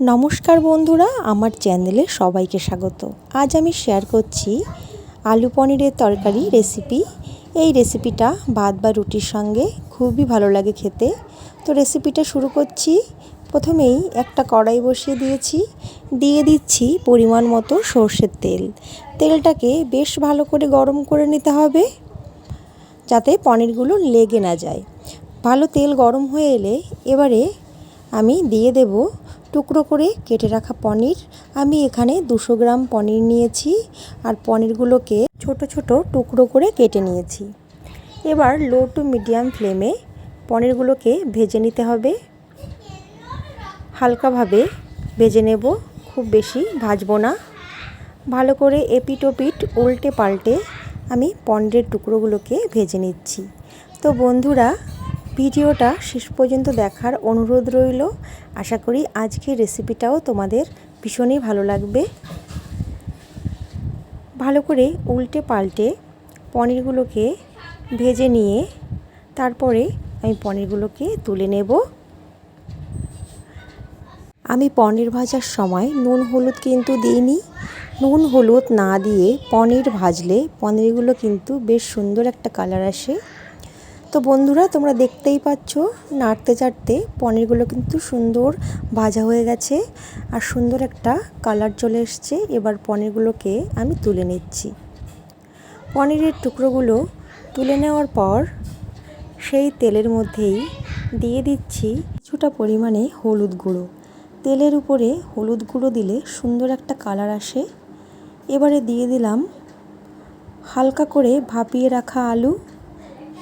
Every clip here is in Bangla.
নমস্কার বন্ধুরা, আমার চ্যানেলে সবাইকে স্বাগত। আজ আমি শেয়ার করছি আলু পনিরের তরকারি রেসিপি। এই রেসিপিটা ভাত বা রুটির সঙ্গে খুবই ভালো লাগে খেতে। তো রেসিপিটা শুরু করছি। প্রথমেই একটা কড়াই বসিয়ে দিয়েছি। দিয়ে দিচ্ছি পরিমাণ মতো সর্ষের তেল। তেলটাকে বেশ ভালো করে গরম করে নিতে হবে, যাতে পনিরগুলো লেগে না যায়। ভালো তেল গরম হয়ে এলে এবারে আমি দিয়ে দেব টুকরো করে কেটে রাখা পনির। আমি এখানে দুশো গ্রাম পনির নিয়েছি আর পনিরগুলোকে ছোট ছোট টুকরো করে কেটে নিয়েছি। এবার লো টু মিডিয়াম ফ্লেমে পনিরগুলোকে ভেজে নিতে হবে। হালকাভাবে ভেজে নেব, খুব বেশি ভাজবো না। ভালো করে এপিট ওপিট উল্টে পাল্টে আমি পনিরের টুকরোগুলোকে ভেজে নিচ্ছি। তো বন্ধুরা ভিডিওটা শেষ পর্যন্ত দেখার অনুরোধ রইল। আশা করি আজকের রেসিপিটাও তোমাদের ভীষণই ভালো লাগবে। ভালো করে উল্টে পাল্টে পনিরগুলোকে ভেজে নিয়ে তারপরে আমি পনিরগুলোকে তুলে নেব। আমি পনির ভাজার সময় নুন হলুদ কিন্তু দিইনি। নুন হলুদ না দিয়ে পনির ভাজলে পনিরগুলো কিন্তু বেশ সুন্দর একটা কালার আসে। তো বন্ধুরা, তোমরা দেখতেই পাচ্ছ, নাড়তে চাড়তে পনিরগুলো কিন্তু সুন্দর ভাজা হয়ে গেছে আর সুন্দর একটা কালার চলে এসছে। এবার পনিরগুলোকে আমি তুলে নিচ্ছি। পনিরের টুকরোগুলো তুলে নেওয়ার পর সেই তেলের মধ্যেই দিয়ে দিচ্ছি কিছুটা পরিমাণে হলুদ গুঁড়ো। তেলের উপরে হলুদ গুঁড়ো দিলে সুন্দর একটা কালার আসে। এবারে দিয়ে দিলাম হালকা করে ভাপিয়ে রাখা আলু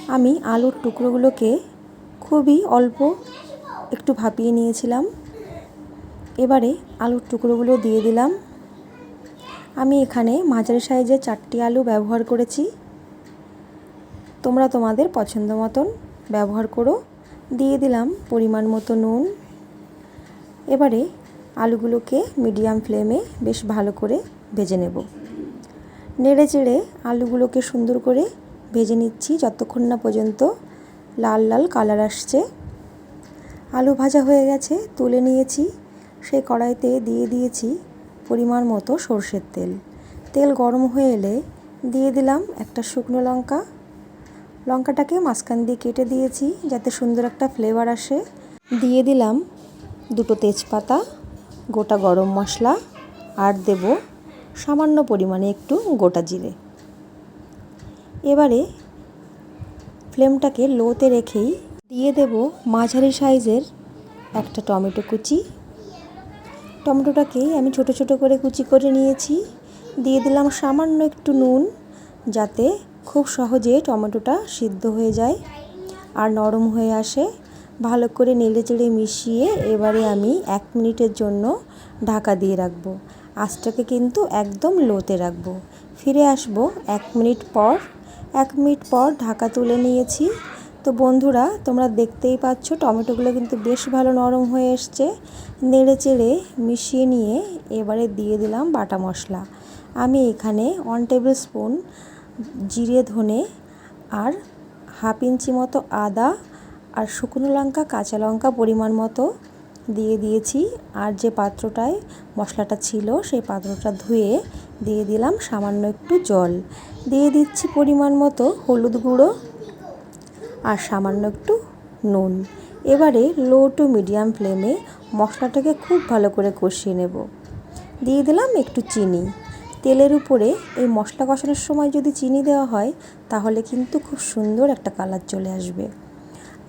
আমি আলুর টুকরোগুলোকে খুবই অল্প একটু ভাপিয়ে নিয়েছিলাম। এবারে আলুর টুকরোগুলো দিয়ে দিলাম। আমি এখানে মাঝারি সাইজে চারটি আলু ব্যবহার করেছি। তোমরা তোমাদের পছন্দ মতন ব্যবহার করো। দিয়ে দিলাম পরিমাণ মতো নুন। এবারে আলুগুলোকে মিডিয়াম ফ্লেমে বেশ ভালো করে ভেজে নেব। নেড়ে চেড়ে আলুগুলোকে সুন্দর করে ভেজে নিচ্ছি যতক্ষণ না পর্যন্ত লাল লাল কালার আসছে। আলু ভাজা হয়ে গেছে, তুলে নিয়েছি। সেই কড়াইতে দিয়ে দিয়েছি পরিমাণ মতো সর্ষের তেল। তেল গরম হয়ে এলে দিয়ে দিলাম একটা শুকনো লঙ্কা। লঙ্কাটাকে মাঝখান দিয়ে কেটে দিয়েছি যাতে সুন্দর একটা ফ্লেভার আসে। দিয়ে দিলাম দুটো তেজপাতা, গোটা গরম মশলা, আর দেব সামান্য পরিমাণে একটু গোটা জিরে। এবারে ফ্লেমটাকে লোতে রেখেই দিয়ে দেব মাঝারি সাইজের একটা টমেটো কুচি। টমেটোটাকে আমি ছোট ছোট করে কুচি করে নিয়েছি। দিয়ে দিলাম সামান্য একটু নুন যাতে খুব সহজে টমেটোটা সিদ্ধ হয়ে যায় আর নরম হয়ে আসে। ভালো করে নেড়ে চেড়ে মিশিয়ে এবারে আমি এক মিনিটের জন্য ঢাকা দিয়ে রাখব। আঁচটাকে কিন্তু একদম লোতে রাখব। ফিরে আসব এক মিনিট পর এক মিনিট পর ঢাকা তুলে নিয়েছি। তো বন্ধুরা, তোমরা দেখতেই পাচ্ছ টমেটোগুলো কিন্তু বেশ ভালো নরম হয়ে এসছে। নেড়ে চেড়ে মিশিয়ে নিয়ে এবারে দিয়ে দিলাম বাটা মশলা। আমি এখানে ওয়ান টেবিল স্পুন জিরে, ধনে আর হাফ ইঞ্চি মতো আদা আর শুকনো লঙ্কা, কাঁচা লঙ্কা পরিমাণ মতো দিয়ে দিয়েছি। আর যে পাত্রটায় মশলাটা ছিল, সেই পাত্রটা ধুয়ে দিয়ে দিলাম সামান্য একটু জল। দিয়ে দিচ্ছি পরিমাণ মতো হলুদ গুঁড়ো আর সামান্য একটু নুন। এবারে লো টু মিডিয়াম ফ্লেমে মশলাটাকে খুব ভালো করে কষিয়ে নেব। দিয়ে দিলাম একটু চিনি। তেলের উপরে এই মশলা কষানোর সময় যদি চিনি দেওয়া হয়, তাহলে কিন্তু খুব সুন্দর একটা কালার চলে আসবে।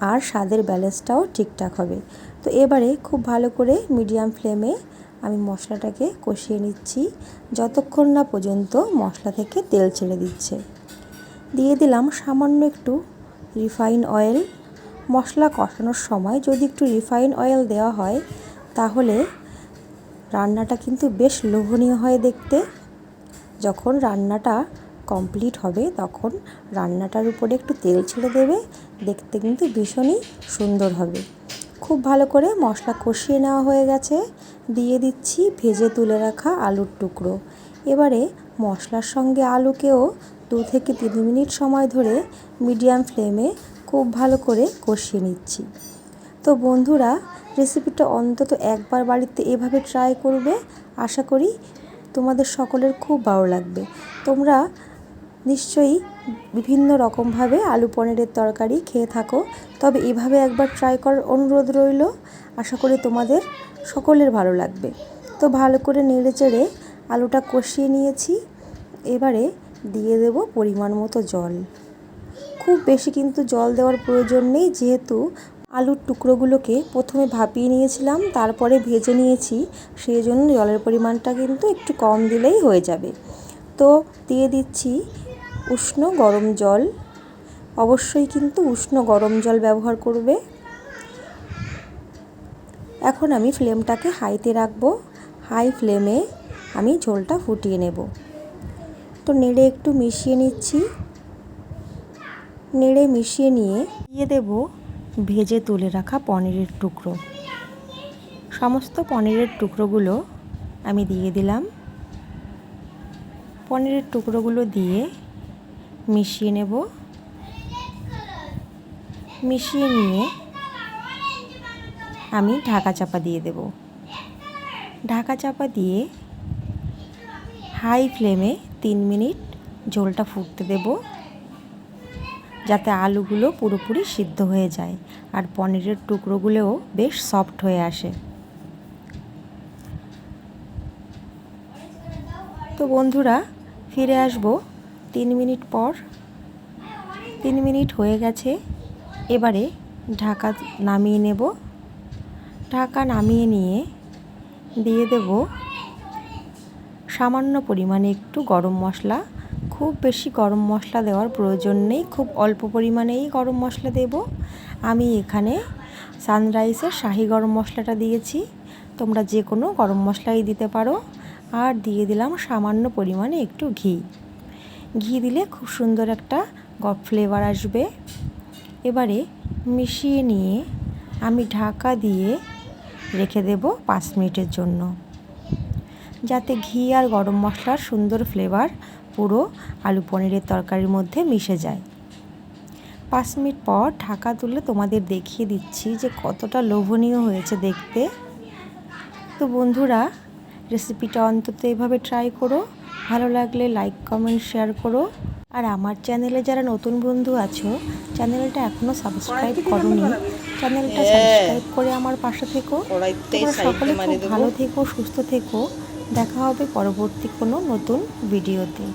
আর স্বাদের ব্যালেন্সটাও ঠিকঠাক হবে। তো এবারে খুব ভালো করে মিডিয়াম ফ্লেমে আমি মশলাটাকে কষিয়ে নিচ্ছি। যতক্ষণ না পর্যন্ত মশলা থেকে তেল ছেড়ে দিচ্ছে। দিয়ে দিলাম সামান্য একটু রিফাইন অয়েল। মশলা কষানোর সময় যদি একটু রিফাইন অয়েল দেওয়া হয়, তাহলে রান্নাটা কিন্তু বেশ লোভনীয় হয় দেখতে। যখন রান্নাটা কমপ্লিট হবে, তখন রান্নাটার উপরে একটু তেল ছেড়ে দেবে। দেখতে কিন্তু ভীষণই সুন্দর হবে। খুব ভালো করে মশলা কষিয়ে নেওয়া হয়ে গেছে। দিয়ে দিচ্ছি ভেজে তুলে রাখা আলুর টুকরো। এবারে মশলার সঙ্গে আলুকেও দু থেকে তিন মিনিট সময় ধরে মিডিয়াম ফ্লেমে খুব ভালো করে কষিয়ে নিচ্ছি। তো বন্ধুরা, রেসিপিটা অন্তত একবার বাড়িতে এভাবে ট্রাই করবে, আশা করি তোমাদের সকলের খুব ভালো লাগবে। তোমরা নিশ্চয়ই বিভিন্ন রকমভাবে আলু পনিরের তরকারি খেয়ে থাকো। তবে এভাবে একবার ট্রাই করার অনুরোধ রইল। আশা করি তোমাদের সকলের ভালো লাগবে। তো ভালো করে নেড়ে চেড়ে আলুটা কষিয়ে নিয়েছি। এবারে দিয়ে দেব পরিমাণ মতো জল। খুব বেশি কিন্তু জল দেওয়ার প্রয়োজন নেই, যেহেতু আলুর টুকরোগুলোকে প্রথমে ভাপিয়ে নিয়েছিলাম, তারপরে ভেজে নিয়েছি। সেই জন্য জলের পরিমাণটা কিন্তু একটু কম দিলেই হয়ে যাবে। তো দিয়ে দিচ্ছি উষ্ণ গরম জল। অবশ্যই কিন্তু উষ্ণ গরম জল ব্যবহার করবে। এখন আমি ফ্লেমটাকে হাইতে রাখব। হাই ফ্লেমে আমি ঝোলটা ফুটিয়ে নেব। তো নেড়ে একটু মিশিয়ে নিচ্ছি। নেড়ে মিশিয়ে নিয়ে দিয়ে দেব ভেজে তুলে রাখা পনিরের টুকরো। সমস্ত পনিরের টুকরোগুলো আমি দিয়ে দিলাম। পনিরের টুকরোগুলো দিয়ে মিশিয়ে নেব। মিশিয়ে নিয়ে আমি ঢাকা চাপা দিয়ে দেব। ঢাকা চাপা দিয়ে হাই ফ্লেমে তিন মিনিট ঝোলটা ফুটতে দেব, যাতে আলুগুলো পুরোপুরি সিদ্ধ হয়ে যায় আর পনিরের টুকরোগুলোও বেশ সফট হয়ে আসে। তো বন্ধুরা, ফিরে আসব তিন মিনিট পর, তিন মিনিট হয়ে গেছে, এবারে ঢাকা নামিয়ে নেব। ঢাকা নামিয়ে নিয়ে দিয়ে দেব সামান্য পরিমাণে একটু গরম মশলা। খুব বেশি গরম মশলা দেওয়ার প্রয়োজন নেই, খুব অল্প পরিমাণেই গরম মশলা দেব। আমি এখানে সানরাইসের শাহি গরম মশলাটা দিয়েছি। তোমরা যে কোনো গরম মশলাই দিতে পারো। আর দিয়ে দিলাম সামান্য পরিমাণে একটু ঘি। ঘি দিলে খুব সুন্দর একটা ফ্লেভার আসবে। এবারে মিশিয়ে নিয়ে আমি ঢাকা দিয়ে রেখে দেব পাঁচ মিনিটের জন্য। যাতে ঘি আর গরম মশলার সুন্দর ফ্লেভার পুরো আলু পনিরের তরকারির মধ্যে মিশে যায়। পাঁচ মিনিট পর ঢাকা তুলে তোমাদের দেখিয়ে দিচ্ছি যে কতটা লোভনীয় হয়েছে দেখতে। তো বন্ধুরা রেসিপিটা অন্তত এভাবে ট্রাই করো। ভালো লাগলে লাইক কমেন্ট শেয়ার করো। আর আমার চ্যানেলে যারা নতুন বন্ধু আছো চ্যানেলটা এখনও সাবস্ক্রাইব করোনি চ্যানেলটা সাবস্ক্রাইব করে আমার পাশে থেকো। তোমরা সকলে খুব ভালো থেকো সুস্থ থেকো। দেখা হবে পরবর্তী কোনো নতুন ভিডিওতে